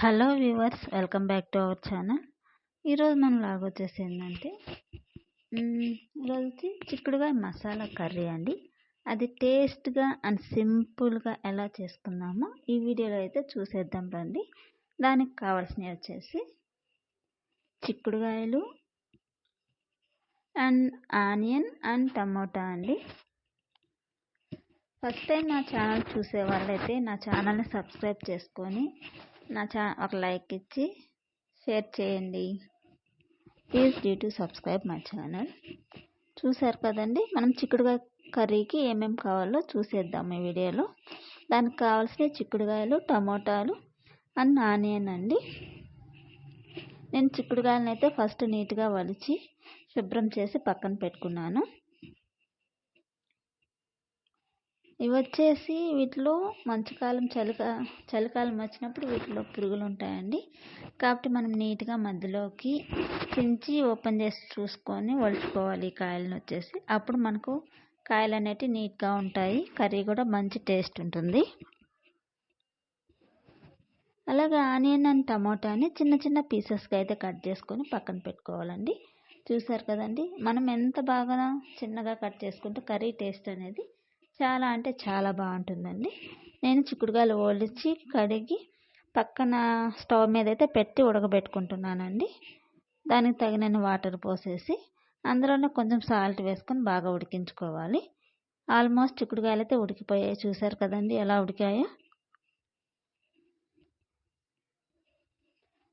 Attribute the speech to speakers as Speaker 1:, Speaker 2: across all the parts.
Speaker 1: Hello viewers welcome back to our channel ఈరోజు మనం log వచ్చేసి ఏంటంటే ఈరోజు వచ్చి చిక్కుడుగా మసాలా కర్రీ అండి. అది టేస్ట్గా అండ్ సింపుల్గా ఎలా చేసుకుందామో ఈ వీడియోలో అయితే చూసేద్దాం రండి. దానికి కావాల్సినవి వచ్చేసి చిక్కుడుగాయలు అండ్ ఆనియన్ అండ్ టమోటా అండి. ఫస్ట్ టైం నా ఛానల్ చూసే వాళ్ళైతే నా ఛానల్ని సబ్స్క్రైబ్ చేసుకొని నా ఛా ఒక లైక్ ఇచ్చి షేర్ చేయండి. Please due to subscribe my channel చూసారు కదండి? మనం చిక్కుడుగా కర్రీకి ఏమేమి కావాలో చూసేద్దాం ఈ వీడియోలో. దానికి కావాల్సిన చిక్కుడుగాయలు టమోటాలు అండ్ ఆనియన్ అండి. నేను చిక్కుడుగాయలను అయితే ఫస్ట్ నీట్గా వలిచి శుభ్రం చేసి పక్కన పెట్టుకున్నాను. ఇవి వచ్చేసి వీటిలో మంచుకాలం చలికా చలికాలం వచ్చినప్పుడు వీటిలో పురుగులు ఉంటాయండి. కాబట్టి మనం నీట్గా మధ్యలోకి చించి ఓపెన్ చేసి చూసుకొని ఒలుచుకోవాలి కాయలను వచ్చేసి. అప్పుడు మనకు కాయలు అనేటివి నీట్గా ఉంటాయి. కర్రీ కూడా మంచి టేస్ట్ ఉంటుంది. అలాగే ఆనియన్ అండ్ టమాటాని చిన్న చిన్న పీసెస్గా అయితే కట్ చేసుకొని పక్కన పెట్టుకోవాలండి. చూసారు కదండి? మనం ఎంత బాగా చిన్నగా కట్ చేసుకుంటే కర్రీ టేస్ట్ అనేది చాలా అంటే చాలా బాగుంటుందండి. నేను చిక్కుడుకాయలు ఒలిచి కడిగి పక్కన స్టవ్ మీద అయితే పెట్టి ఉడకబెట్టుకుంటున్నానండి. దానికి తగినన్ని వాటర్ పోసేసి అందులోనే కొంచెం సాల్ట్ వేసుకొని బాగా ఉడికించుకోవాలి. ఆల్మోస్ట్ చిక్కుడుకాయలు అయితే ఉడికిపోయాయి. చూసారు కదండి ఎలా ఉడికాయో.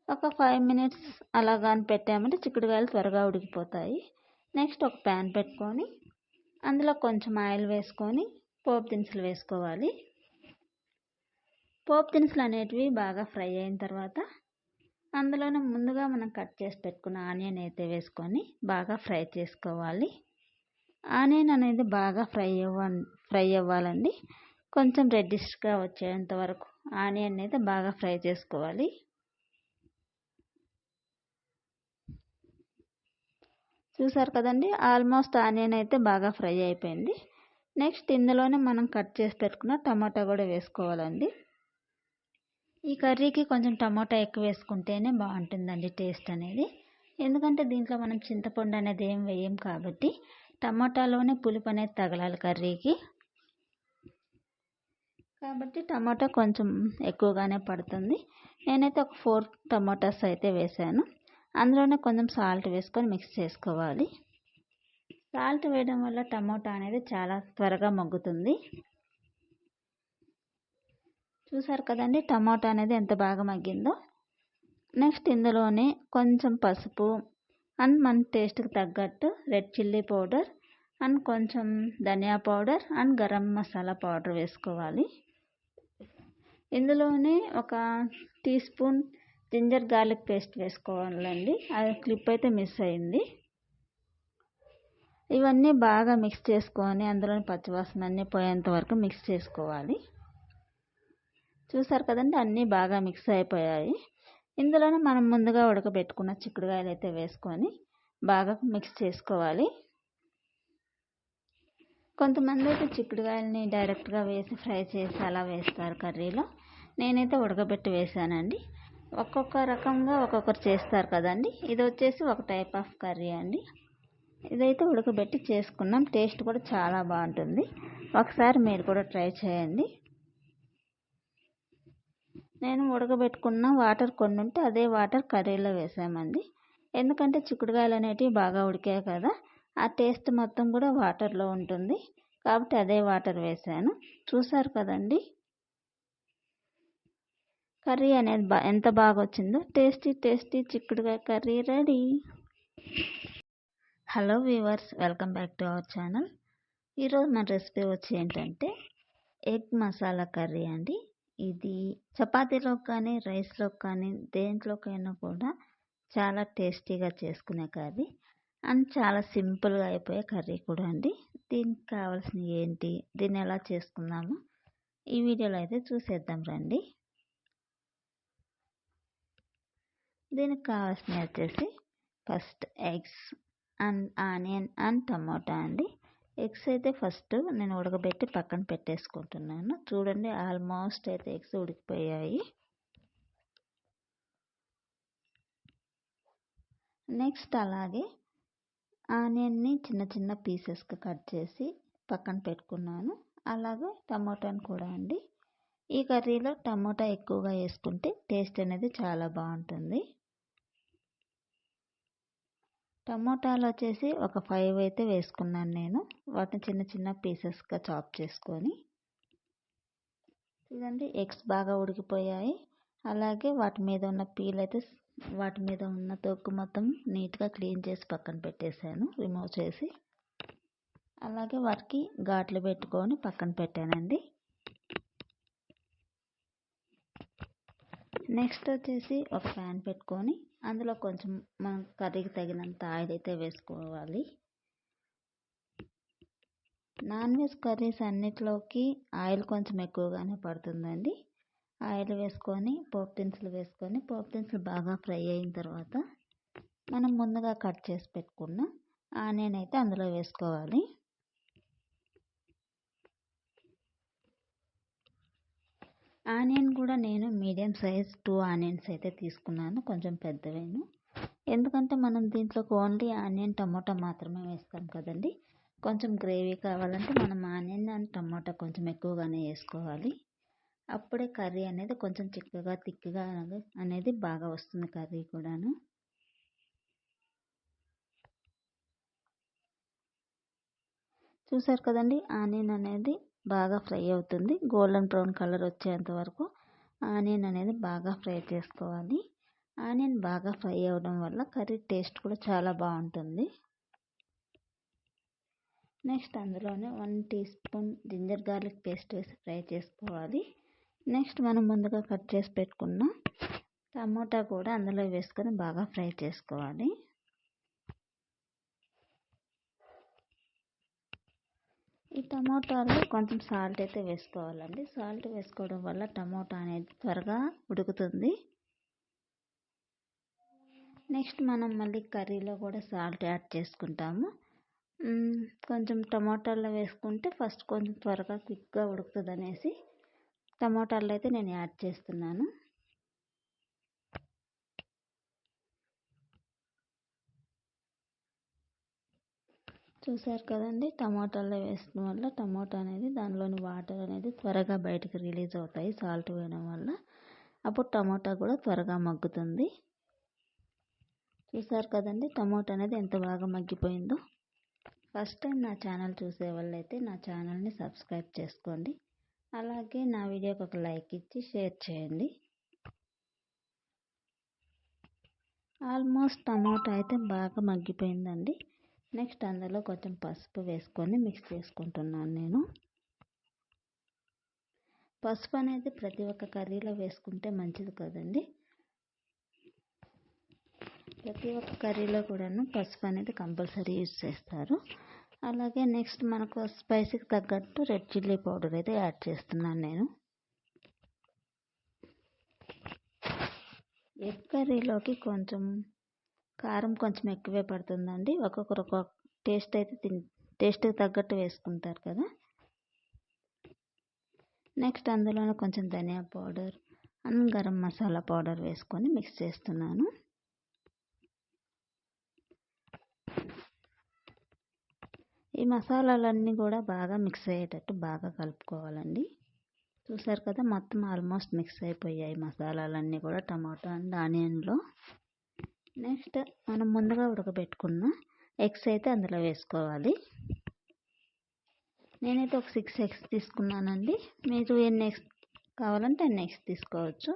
Speaker 1: ఒక ఫైవ్ మినిట్స్ అలా కానీ పెట్టామంటే చిక్కుడుకాయలు త్వరగా ఉడికిపోతాయి. నెక్స్ట్ ఒక ప్యాన్ పెట్టుకొని అందులో కొంచెం ఆయిల్ వేసుకొని పోపు దినుసులు వేసుకోవాలి. పోపు దినుసులు అనేటివి బాగా ఫ్రై అయిన తర్వాత అందులోనే ముందుగా మనం కట్ చేసి పెట్టుకున్న ఆనియన్ అయితే వేసుకొని బాగా ఫ్రై చేసుకోవాలి. ఆనియన్ అనేది బాగా ఫ్రై అవ్వ ఫ్రై అవ్వాలండి. కొంచెం రెడ్డిష్గా వచ్చేంత వరకు ఆనియన్ అయితే బాగా ఫ్రై చేసుకోవాలి. చూసారు కదండి? ఆల్మోస్ట్ ఆనియన్ అయితే బాగా ఫ్రై అయిపోయింది. నెక్స్ట్ ఇందులోనే మనం కట్ చేసి పెట్టుకున్న టమాటా కూడా వేసుకోవాలండి. ఈ కర్రీకి కొంచెం టమాటా ఎక్కువ వేసుకుంటేనే బాగుంటుందండి టేస్ట్ అనేది. ఎందుకంటే దీంట్లో మనం చింతపండు అనేది ఏం వేయం కాబట్టి టమాటాలోనే పులుపు అనేది తగలాలి కర్రీకి. కాబట్టి టమాటా కొంచెం ఎక్కువగానే పడుతుంది. నేనైతే ఒక ఫోర్ టమాటాస్ అయితే వేసాను. అందులోనే కొంచెం సాల్ట్ వేసుకొని మిక్స్ చేసుకోవాలి. సాల్ట్ వేయడం వల్ల టమోటా అనేది చాలా త్వరగా మగ్గుతుంది. చూసారు కదండి టమాటా అనేది ఎంత బాగా మగ్గిందో? నెక్స్ట్ ఇందులోనే కొంచెం పసుపు అండ్ మన టేస్ట్కి తగ్గట్టు రెడ్ చిల్లీ పౌడర్ అండ్ కొంచెం ధనియా powder and garam masala powder వేసుకోవాలి. ఇందులోనే ఒక tea spoon ginger garlic paste వేసుకోవాలండి. అది క్లిప్ అయితే మిస్ అయింది. ఇవన్నీ బాగా మిక్స్ చేసుకొని అందులోని పచ్చివాసన అన్నీ పోయేంత వరకు మిక్స్ చేసుకోవాలి. చూసారు కదండి అన్నీ బాగా మిక్స్ అయిపోయాయి. ఇందులోనే మనం ముందుగా ఉడకబెట్టుకున్న చిక్కుడుకాయలు అయితే వేసుకొని బాగా మిక్స్ చేసుకోవాలి. కొంతమంది అయితే చిక్కుడుకాయలని డైరెక్ట్గా వేసి ఫ్రై చేసి అలా వేస్తారు కర్రీలో. నేనైతే ఉడకబెట్టి వేసానండి. ఒక్కొక్క రకంగా ఒక్కొక్కరు చేస్తారు కదండి. ఇది వచ్చేసి ఒక టైప్ ఆఫ్ కర్రీ అండి. ఇదైతే ఉడకబెట్టి చేసుకున్నాం. టేస్ట్ కూడా చాలా బాగుంటుంది. ఒకసారి మీరు కూడా ట్రై చేయండి. నేను ఉడకబెట్టుకున్న వాటర్ కొన్ని ఉంటే అదే వాటర్ కర్రీలో వేసామండి. ఎందుకంటే చిక్కుడుకాయలు అనేటివి బాగా ఉడికాయి కదా. ఆ టేస్ట్ మొత్తం కూడా వాటర్లో ఉంటుంది. కాబట్టి అదే వాటర్ వేసాను. చూసారు కదండి. కర్రీ అనేది బా ఎంత బాగా వచ్చిందో tasty tasty చిక్కుడుగా curry ready. Hello viewers welcome back to our channel. ఈరోజు మన రెసిపీ వచ్చి ఏంటంటే ఎగ్ మసాలా కర్రీ అండి. ఇది చపాతీలో కానీ రైస్లో కానీ దేంట్లోకైనా కూడా చాలా టేస్టీగా చేసుకునే కర్రీ. అండ్ చాలా సింపుల్గా అయిపోయే కర్రీ కూడా అండి. దీనికి కావాల్సినవి ఏంటి దీన్ని ఎలా చేసుకుందాము ఈ వీడియోలో అయితే చూసేద్దాం రండి. దీనికి కావాల్సినవి వచ్చేసి first eggs and onion and tomato అండి. ఎగ్స్ అయితే ఫస్ట్ నేను ఉడకబెట్టి పక్కన పెట్టేసుకుంటున్నాను. చూడండి ఆల్మోస్ట్ అయితే ఎగ్స్ ఉడికిపోయాయి. నెక్స్ట్ అలాగే ఆనియన్ని చిన్న చిన్న పీసెస్గా కట్ చేసి పక్కన పెట్టుకున్నాను. అలాగే టమోటాను కూడా అండి. ఈ కర్రీలో టమోటా ఎక్కువగా వేసుకుంటే టేస్ట్ అనేది చాలా బాగుంటుంది. టమోటాలు వచ్చేసి ఒక ఫైవ్ అయితే వేసుకున్నాను నేను. వాటిని చిన్న చిన్న పీసెస్గా చాప్ చేసుకొని చూడండి ఎగ్స్ బాగా ఉడికిపోయాయి. అలాగే వాటి మీద ఉన్న పీల్ అయితే వాటి మీద ఉన్న తొక్కు మొత్తం నీట్గా క్లీన్ చేసి పక్కన పెట్టేశాను రిమూవ్ చేసి. అలాగే వాటికి ఘాట్లు పెట్టుకొని పక్కన పెట్టానండి. నెక్స్ట్ వచ్చేసి ఒక ప్యాన్ పెట్టుకొని అందులో కొంచెం మనం కర్రీకి తగినంత ఆయిల్ అయితే వేసుకోవాలి. నాన్ వెజ్ కర్రీస్ అన్నిటిలోకి ఆయిల్ కొంచెం ఎక్కువగానే పడుతుందండి. ఆయిల్ వేసుకొని పోపు దినుసులు వేసుకొని పోపు దినుసులు బాగా ఫ్రై అయిన తర్వాత మనం ముందుగా కట్ చేసి పెట్టుకున్న ఆనియన్ అయితే అందులో వేసుకోవాలి. ఆనియన్ కూడా నేను మీడియం సైజ్ టూ ఆనియన్స్ అయితే తీసుకున్నాను కొంచెం పెద్దవేను. ఎందుకంటే మనం దీంట్లోకి ఓన్లీ ఆనియన్ టమోటా మాత్రమే వేస్తాం కదండి. కొంచెం గ్రేవీ కావాలంటే మనం ఆనియన్ అండ్ టమోటా కొంచెం ఎక్కువగానే వేసుకోవాలి. అప్పుడే కర్రీ అనేది కొంచెం చిక్కగా తిక్కగా అనేది బాగా వస్తుంది కర్రీ కూడాను. చూసారు కదండి ఆనియన్ అనేది బాగా ఫ్రై అవుతుంది. గోల్డెన్ బ్రౌన్ కలర్ వచ్చేంత వరకు ఆనియన్ అనేది బాగా ఫ్రై చేసుకోవాలి. ఆనియన్ బాగా ఫ్రై అవ్వడం వల్ల కర్రీ టేస్ట్ కూడా చాలా బాగుంటుంది. నెక్స్ట్ అందులోనే one tea spoon ginger garlic paste వేసి ఫ్రై చేసుకోవాలి. నెక్స్ట్ మనం ముందుగా కట్ చేసి పెట్టుకున్న టమోటా కూడా అందులో వేసుకొని బాగా ఫ్రై చేసుకోవాలి. ఈ టమోటాలో కొంచెం సాల్ట్ అయితే వేసుకోవాలండి. సాల్ట్ వేసుకోవడం వల్ల టమోటా అనేది త్వరగా ఉడుకుతుంది. నెక్స్ట్ మనం మళ్ళీ కర్రీలో కూడా సాల్ట్ యాడ్ చేసుకుంటాము. కొంచెం టమాటాల్లో వేసుకుంటే ఫస్ట్ కొంచెం త్వరగా క్విక్గా ఉడుకుతుంది అనేసి టమాటాలు అయితే నేను యాడ్ చేస్తున్నాను. చూసారు కదండి టమాటాలో వేసిన వల్ల టమాటా అనేది దానిలోని వాటర్ అనేది త్వరగా బయటకు రిలీజ్ అవుతాయి సాల్ట్ వేయడం వల్ల. అప్పుడు టమాటా కూడా త్వరగా మగ్గుతుంది. చూసారు కదండి టమాటా అనేది ఎంత బాగా మగ్గిపోయిందో. ఫస్ట్ టైం నా ఛానల్ చూసే వాళ్ళైతే నా ఛానల్ని సబ్స్క్రైబ్ చేసుకోండి. అలాగే నా వీడియోకి ఒక లైక్ ఇచ్చి షేర్ చేయండి. ఆల్మోస్ట్ టమాటా అయితే బాగా మగ్గిపోయిందండి. నెక్స్ట్ అందులో కొంచెం పసుపు వేసుకొని మిక్స్ చేసుకుంటున్నాను నేను. పసుపు అనేది ప్రతి ఒక్క కర్రీలో వేసుకుంటే మంచిది కదండి. ప్రతి ఒక్క కర్రీలో కూడాను పసుపు అనేది కంపల్సరీ యూజ్ చేస్తారు. అలాగే నెక్స్ట్ మనకు స్పైసీకి తగ్గట్టు రెడ్ చిల్లీ పౌడర్ అయితే యాడ్ చేస్తున్నాను నేను. ఎగ్ కర్రీలోకి కొంచెం కారం కొంచెం ఎక్కువే పడుతుందండి. ఒక్కొక్కరు ఒక్కొక్క టేస్ట్ అయితే తిన్ టేస్ట్కి తగ్గట్టు వేసుకుంటారు కదా. నెక్స్ట్ అందులోనే కొంచెం ధనియా powder and garam masala powder వేసుకొని మిక్స్ చేస్తున్నాను. ఈ మసాలాలన్నీ కూడా బాగా మిక్స్ అయ్యేటట్టు బాగా కలుపుకోవాలండి. చూసారు కదా మొత్తం ఆల్మోస్ట్ మిక్స్ అయిపోయాయి మసాలాలన్నీ కూడా టమాటో అండ్ ఆనియన్లో. నెక్స్ట్ మనం ముందుగా ఉడకబెట్టుకున్న ఎగ్స్ అయితే అందులో వేసుకోవాలి. నేనైతే ఒక సిక్స్ ఎగ్స్ తీసుకున్నానండి. మీరు ఎన్ని ఎగ్స్ కావాలంటే అన్ని ఎగ్స్ తీసుకోవచ్చు.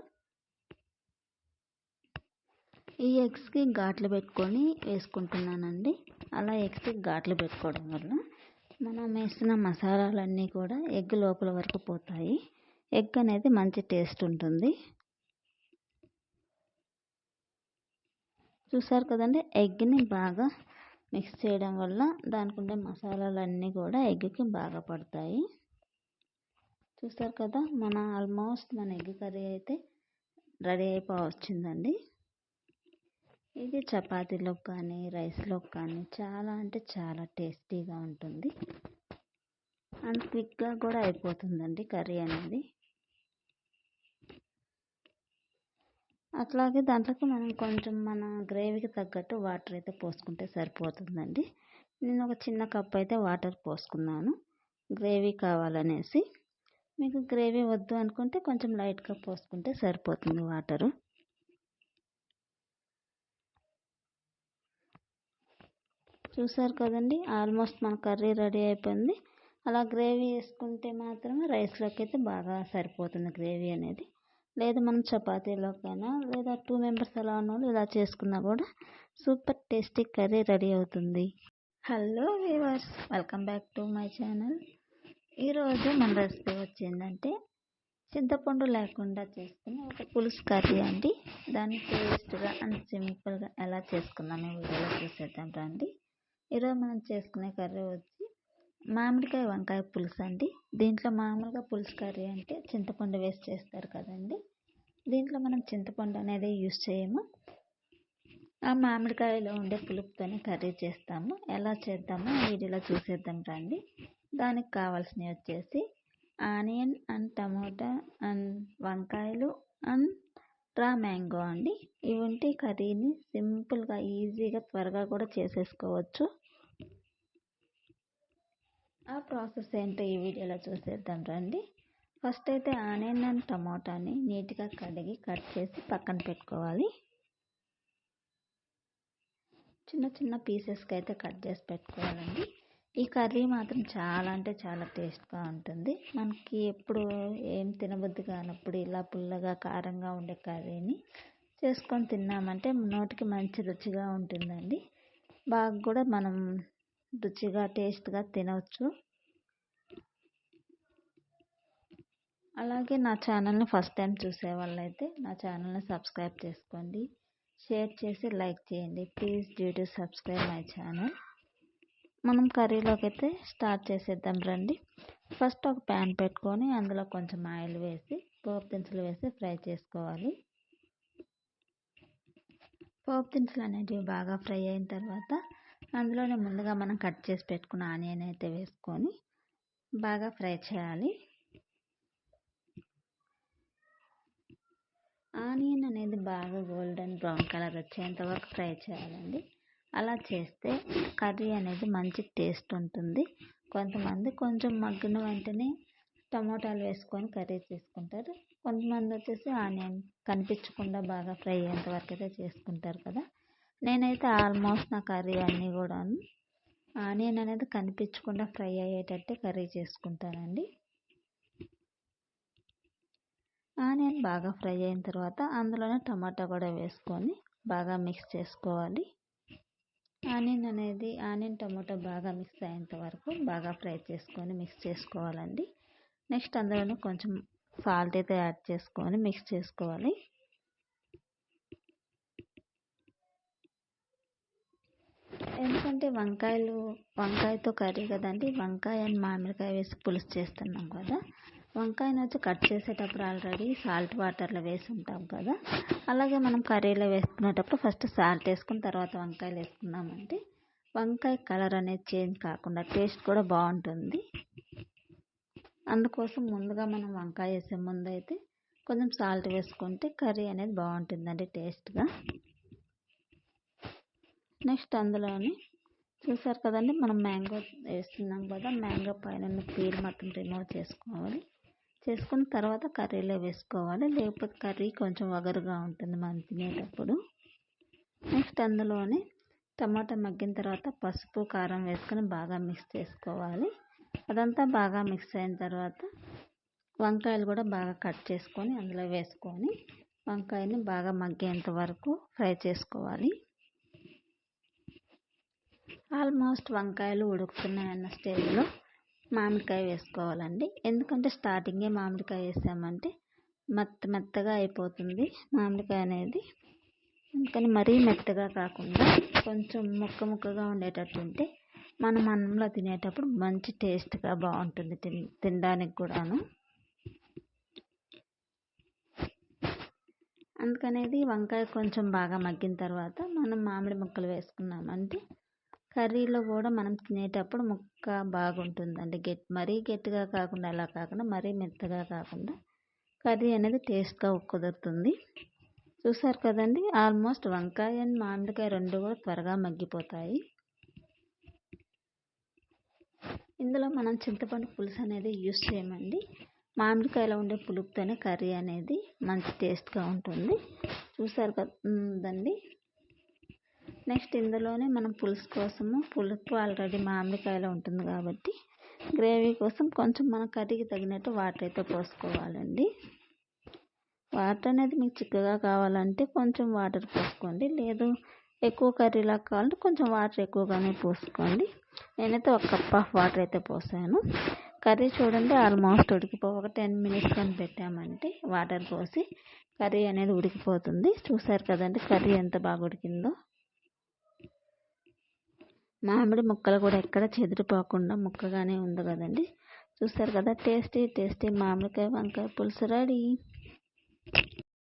Speaker 1: ఈ ఎగ్స్కి ఘాట్లు పెట్టుకొని వేసుకుంటున్నానండి. అలా ఎగ్స్కి ఘాట్లు పెట్టుకోవడం వల్ల మనం వేసిన మసాలాలన్నీ కూడా ఎగ్ లోపల వరకు పోతాయి. ఎగ్ అనేది మంచి టేస్ట్ ఉంటుంది. చూసారు కదండి? ఎగ్ని బాగా మిక్స్ చేయడం వల్ల దానికి ఉండే మసాలాలన్నీ కూడా ఎగ్కి బాగా పడతాయి. చూసారు కదా? మన ఆల్మోస్ట్ మన ఎగ్ కర్రీ అయితే రెడీ అయిపో వచ్చిందండి ఇది చపాతీలోకి కానీ రైస్లోకి కానీ చాలా అంటే చాలా టేస్టీగా ఉంటుంది. అండ్ క్విక్గా కూడా అయిపోతుందండి కర్రీ అనేది. అట్లాగే దాంట్లోకి మనం కొంచెం మన గ్రేవీకి తగ్గట్టు వాటర్ అయితే పోసుకుంటే సరిపోతుందండి. నేను ఒక చిన్న కప్ అయితే వాటర్ పోసుకున్నాను. గ్రేవీ కావాలనేసి. మీకు గ్రేవీ వద్దు అనుకుంటే కొంచెం లైట్గా పోసుకుంటే సరిపోతుంది వాటరు. చూసారు కదండి ఆల్మోస్ట్ మన కర్రీ రెడీ అయిపోయింది. అలా గ్రేవీ వేసుకుంటే మాత్రమే రైస్లోకి అయితే బాగా సరిపోతుంది గ్రేవీ అనేది. లేదు మనం చపాతీలోకైనా లేదా టూ మెంబర్స్ అలా ఉన్న వాళ్ళు ఇలా చేసుకున్నా కూడా సూపర్ టేస్టీ కర్రీ రెడీ అవుతుంది. Hello viewers welcome back to my channel ఈరోజు మన రెసిపీ వచ్చిందంటే చింతపండు లేకుండా చేసుకుని ఒక పులుసు కర్రీ అండి. దాన్ని టేస్ట్గా అండ్ సింపుల్గా ఎలా చేసుకుందామో వీడియోలో చూసేద్దాం రండి. ఈరోజు మనం చేసుకునే కర్రీ వచ్చి మామిడికాయ వంకాయ పులుసు అండి. దీంట్లో మామూలుగా పులుసు కర్రీ అంటే చింతపండు వేసి చేస్తారు కదండి. దీంట్లో మనం చింతపండు అనేది యూస్ చేయము. ఆ మామిడికాయలో ఉండే పులుపుతోనే కర్రీ చేస్తాము. ఎలా చేద్దామో వీడియోలో చూసేద్దాం రండి. దానికి కావాల్సినవి వచ్చేసి ఆనియన్ అండ్ టమోటా అండ్ వంకాయలు అండ్ రా మ్యాంగో అండి. ఇవి ఉంటే కర్రీని సింపుల్గా ఈజీగా త్వరగా కూడా చేసేసుకోవచ్చు. ఆ ప్రాసెస్ ఏంటో ఈ వీడియోలో చూసేద్దాం రండి. ఫస్ట్ అయితే ఆనియన్ అండ్ టమాటాని నీట్గా కడిగి కట్ చేసి పక్కన పెట్టుకోవాలి. చిన్న చిన్న పీసెస్కి అయితే కట్ చేసి పెట్టుకోవాలండి. ఈ కర్రీ మాత్రం చాలా అంటే చాలా టేస్ట్గా ఉంటుంది. మనకి ఎప్పుడు ఏం తినబుద్ధి కానప్పుడు ఇలా పుల్లగా కారంగా ఉండే కర్రీని చేసుకొని తిన్నామంటే నోటికి మంచి రుచిగా ఉంటుందండి. బాగా కూడా మనం రుచిగా టేస్ట్గా తినవచ్చు అలాగే నా ఛానల్ని ఫస్ట్ టైం చూసే వాళ్ళైతే నా ఛానల్ని సబ్స్క్రైబ్ చేసుకోండి. షేర్ చేసి లైక్ చేయండి. Please due to subscribe my channel. మనం కర్రీలోకి అయితే స్టార్ట్ చేసేద్దాం రండి. ఫస్ట్ ఒక ప్యాన్ పెట్టుకొని అందులో కొంచెం ఆయిల్ వేసి పోపు దినుసులు వేసి ఫ్రై చేసుకోవాలి. పోపు దినుసులు అనేటివి బాగా ఫ్రై అయిన తర్వాత అందులోనే ముందుగా మనం కట్ చేసి పెట్టుకున్న ఆనియన్ అయితే వేసుకొని బాగా ఫ్రై చేయాలి ఆనియన్ అనేది బాగా గోల్డెన్ బ్రౌన్ కలర్ వచ్చేంత వరకు ఫ్రై చేయాలండి. అలా చేస్తే కర్రీ అనేది మంచి టేస్ట్ ఉంటుంది. కొంతమంది కొంచెం మగ్గిన వెంటనే టమోటాలు వేసుకొని కర్రీ చేసుకుంటారు. కొంతమంది వచ్చేసి ఆనియన్ కనిపించకుండా బాగా ఫ్రై అయ్యేంత వరకు అయితే చేసుకుంటారు కదా. నేనైతే ఆల్మోస్ట్ నా కర్రీ అన్నీ కూడా ఆనియన్ అనేది కనిపించకుండా ఫ్రై అయ్యేటట్టే కర్రీ చేసుకుంటానండి. ఆనియన్ బాగా ఫ్రై అయిన తర్వాత అందులోనే టమాటా కూడా వేసుకొని బాగా మిక్స్ చేసుకోవాలి. ఆనియన్ అనేది ఆనియన్ టమాటో బాగా మిక్స్ అయ్యేంత వరకు బాగా ఫ్రై చేసుకొని మిక్స్ చేసుకోవాలండి. నెక్స్ట్ అందులోనే కొంచెం సాల్ట్ అయితే యాడ్ చేసుకొని మిక్స్ చేసుకోవాలి. ఎందుకంటే వంకాయలు వంకాయతో కర్రీ కదండి వంకాయ అండ్ మామిడికాయ వేసి పులుసు చేస్తున్నాం కదా వంకాయను వచ్చి కట్ చేసేటప్పుడు ఆల్రెడీ సాల్ట్ వాటర్లో వేసి ఉంటాం కదా. అలాగే మనం కర్రీలో వేసుకునేటప్పుడు ఫస్ట్ సాల్ట్ వేసుకుని తర్వాత వంకాయలు వేసుకున్నామంటే వంకాయ కలర్ అనేది చేంజ్ కాకుండా టేస్ట్ కూడా బాగుంటుంది. అందుకోసం ముందుగా మనం వంకాయ వేసే ముందు అయితే కొంచెం సాల్ట్ వేసుకుంటే కర్రీ అనేది బాగుంటుందండి టేస్ట్గా. నెక్స్ట్ అందులోని చూసారు కదండి మనం మ్యాంగో వేస్తున్నాం కదా మ్యాంగో పైన పీల్ మొత్తం రిమూవ్ చేసుకోవాలి. చేసుకున్న తర్వాత కర్రీలో వేసుకోవాలి. లేకపోతే కర్రీ కొంచెం వగరుగా ఉంటుంది మనం తినేటప్పుడు. నెక్స్ట్ అందులోనే టమాటా మగ్గిన తర్వాత పసుపు కారం వేసుకొని బాగా మిక్స్ చేసుకోవాలి. అదంతా బాగా మిక్స్ అయిన తర్వాత వంకాయలు కూడా బాగా కట్ చేసుకొని అందులో వేసుకొని వంకాయని బాగా మగ్గేంత వరకు ఫ్రై చేసుకోవాలి. ఆల్మోస్ట్ వంకాయలు ఉడుకుతున్నాయన్న స్టేజ్లో మామిడికాయ వేసుకోవాలండి. ఎందుకంటే స్టార్టింగే మామిడికాయ వేసామంటే మెత్త మెత్తగా అయిపోతుంది మామిడికాయ అనేది. అందుకని మరీ మెత్తగా కాకుండా కొంచెం ముక్క ముక్కగా ఉండేటట్టు ఉంటే మనం అన్నంలో తినేటప్పుడు మంచి టేస్ట్గా బాగుంటుంది తిన్ తినడానికి కూడాను. అందుకనేది వంకాయ కొంచెం బాగా మగ్గిన తర్వాత మనం మామిడి ముక్కలు వేసుకున్నామంటే కర్రీలో కూడా మనం తినేటప్పుడు ముక్క బాగుంటుందండి. గెట్ మరీ గట్టిగా కాకుండా అలా కాకుండా మరీ మెత్తగా కాకుండా కర్రీ అనేది టేస్ట్గా కుదురుతుంది. చూసారు కదండి? ఆల్మోస్ట్ వంకాయ అండ్ మామిడికాయ రెండు కూడా త్వరగా మగ్గిపోతాయి. ఇందులో మనం చింతపండు పులుసు అనేది యూస్ చేయమండి. మామిడికాయలో ఉండే పులుపుతోనే కర్రీ అనేది మంచి టేస్ట్గా ఉంటుంది. చూసారు కదండి? నెక్స్ట్ ఇందులోనే మనం పులుసు కోసము పులుపు ఆల్రెడీ మామిడికాయలో ఉంటుంది కాబట్టి గ్రేవీ కోసం కొంచెం మన కర్రీకి తగినట్టు వాటర్ అయితే పోసుకోవాలండి. వాటర్ అనేది మీకు చిక్కగా కావాలంటే కొంచెం వాటర్ పోసుకోండి. లేదు ఎక్కువ కర్రీలా కావాలంటే కొంచెం వాటర్ ఎక్కువగానే పోసుకోండి. నేనైతే ఒక కప్ ఆఫ్ వాటర్ అయితే పోసాను. కర్రీ చూడండి ఆల్మోస్ట్ ఉడికిపో ఒక టెన్ మినిట్స్ కానీ పెట్టామంటే వాటర్ పోసి కర్రీ అనేది ఉడికిపోతుంది. చూసారు కదండి కర్రీ ఎంత బాగా ఉడికిందో. మామిడి ముక్కలు కూడా ఎక్కడ చెదిరిపోకుండా ముక్కగానే ఉంది కదండి. చూసారు కదా టేస్టీ టేస్టీ మామిడికాయ వంకాయ పులుసు రెడీ.